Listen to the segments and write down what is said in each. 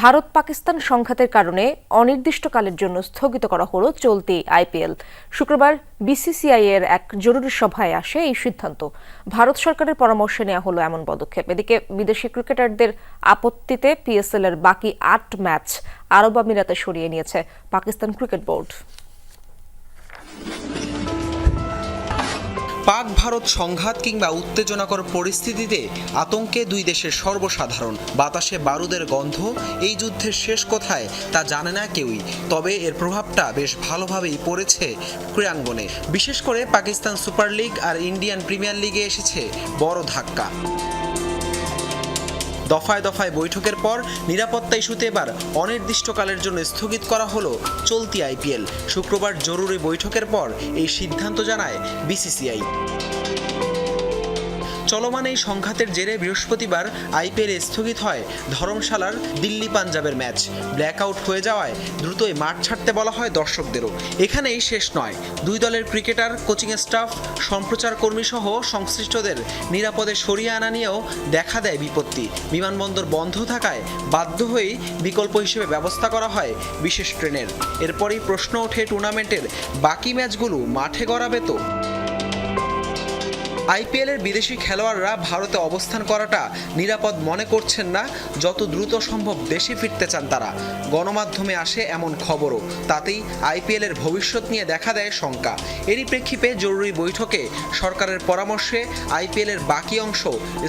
ভারত পাকিস্তান সংঘাতের কারণে অনির্দিষ্টকালের জন্য স্থগিত করা হলো চলতি আইপিএল। শুক্রবার বিসিসিআই এর এক জরুরি সভায় আসে এই সিদ্ধান্ত। ভারত সরকারের পরামর্শে নেওয়া হলো এমন পদক্ষেপ। এদিকে বিদেশি ক্রিকেটারদের আপত্তিতে পিএসএল এর বাকি আট ম্যাচ আরব আমিরাতে সরিয়ে নিয়েছে পাকিস্তান ক্রিকেট বোর্ড। পাক ভারত সংঘাত কিংবা উত্তেজনাকর পরিস্থিতিতে আতঙ্কে দুই দেশের সর্বসাধারণ। বাতাসে বারুদের গন্ধ, এই যুদ্ধের শেষ কোথায় তা জানে না কেউই। তবে এর প্রভাবটা বেশ ভালোভাবেই পড়েছে ক্রীড়াঙ্গনে। বিশেষ করে পাকিস্তান সুপার লিগ আর ইন্ডিয়ান প্রিমিয়ার লিগে এসেছে বড় ধাক্কা। দফায় দফায় বৈঠকের পর নিরাপত্তা ইস্যুতে এবার অনির্দিষ্টকালের জন্য স্থগিত করা হলো চলতি আইপিএল। শুক্রবার জরুরি বৈঠকের পর এই সিদ্ধান্ত জানায় বিসিসিআই। চলমান এই সংঘাতের জেরে বৃহস্পতিবার আইপিএল স্থগিত হয় ধরমশালার দিল্লি পাঞ্জাবের ম্যাচ। ব্ল্যাক আউট হয়ে যাওয়ায় দ্রুতই মাঠ ছাড়তে বলা হয় দর্শকদেরও। এখানেই শেষ নয়। দুই দলের ক্রিকেটার, কোচিং স্টাফ, সম্প্রচার কর্মী সহ সংশ্লিষ্টদের নিরাপদে সরিয়ে আনা নিয়েও দেখা দেয় বিপত্তি। বিমানবন্দর বন্ধ থাকায় বাধ্য হয়েই বিকল্প হিসেবে ব্যবস্থা করা হয় বিশেষ ট্রেনের। এরপরই প্রশ্ন ওঠে টুর্নামেন্টের বাকি ম্যাচগুলো মাঠে গড়াবে তো? আইপিএলের বিদেশি খেলোয়াড়রা ভারতে অবস্থান করাটা নিরাপদ মনে করছেন না, যত দ্রুত সম্ভব দেশে ফিরতে চান তারা। গণমাধ্যমে আসে এমন খবরও, তাতেই আইপিএলের ভবিষ্যৎ নিয়ে দেখা দেয় শঙ্কা। এরই প্রেক্ষিতে জরুরি বৈঠকে সরকারের পরামর্শে আইপিএলের বাকি অংশ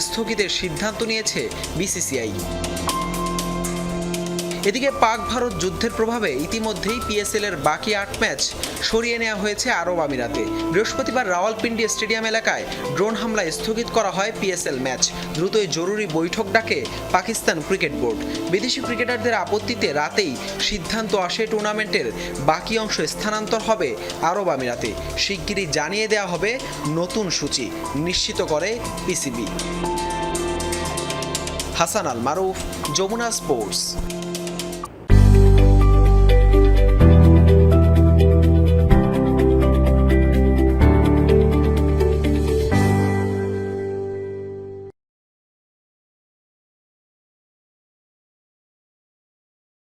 স্থগিতের সিদ্ধান্ত নিয়েছে বিসিসিআই। এদিকে পাক ভারত যুদ্ধের প্রভাবে ইতিমধ্যেই পিএসএল এর বাকি আট ম্যাচ সরিয়ে নেওয়া হয়েছে আরব আমিরাতে। বৃহস্পতিবার রাওয়ালপিন্ডি স্টেডিয়াম এলাকায় ড্রোন হামলায় স্থগিত করা হয় পিএসএল ম্যাচ। দ্রুতই জরুরি বৈঠক ডাকে পাকিস্তান ক্রিকেট বোর্ড। বিদেশি ক্রিকেটারদের আপত্তিতে রাতেই সিদ্ধান্ত আসে টুর্নামেন্টের। বাকি অংশ স্থানান্তর হবে আরব আমিরাতে। শিগগিরই জানিয়ে দেওয়া হবে নতুন সূচি, নিশ্চিত করে পিসিবি হাসান আল মারুফ, যমুনা স্পোর্টস।